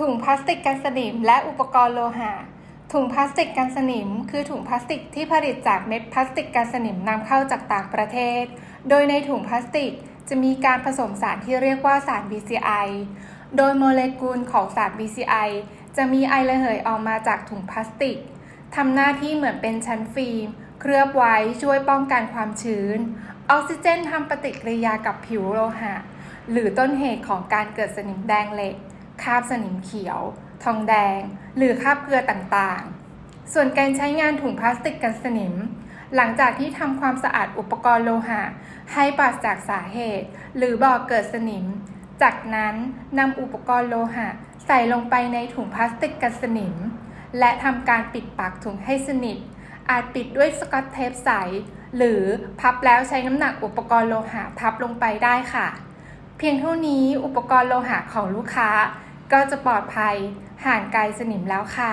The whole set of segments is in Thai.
ถุงพลาสติกกันสนิมและอุปกรณ์โลหะ ถุงพลาสติกกันสนิม คือถุงพลาสติกที่ผลิตจากเม็ดพลาสติกกันสนิมนำเข้าจากต่างประเทศ โดยในถุงพลาสติกจะมีการผสมสารที่เรียกว่าสาร BCI โดยโมเลกุลของสาร BCI จะมีไอระเหยออกมาจากถุงพลาสติกทำหน้าที่เหมือนเป็นชั้นฟิล์ม เคลือบไว้ช่วยป้องกันความชื้น ออกซิเจนทำปฏิกิริยากับผิวโลหะ หรือต้นเหตุของการเกิดสนิมแดงเหล็ก คราบสนิมเขียว ทองแดง หรือคราบเกลือต่างๆ ส่วนการใช้งานถุงพลาสติกกันสนิม หลังจากที่ทำความสะอาดอุปกรณ์โลหะ ให้ปราศจากสาเหตุ หรือบ่อเกิดสนิม จากนั้นนำอุปกรณ์โลหะ ใส่ลงไปในถุงพลาสติกกันสนิม และทำการปิดปากถุงให้สนิท อาจปิดด้วยสกอตเทปใส หรือพับแล้วใช้น้ำหนักอุปกรณ์โลหะทับลงไปได้ค่ะเพียงเท่านี้อุปกรณ์โลหะของลูกค้า ก็จะปลอดภัยห่างไกลสนิมแล้วค่ะ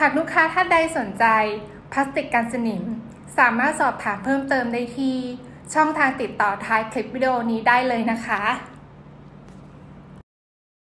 หากลูกค้าท่านใดสนใจพลาสติกกันสนิม สามารถสอบถามเพิ่มเติมได้ที่ ช่องทางติดต่อท้ายคลิปวิดีโอนี้ได้เลยนะคะ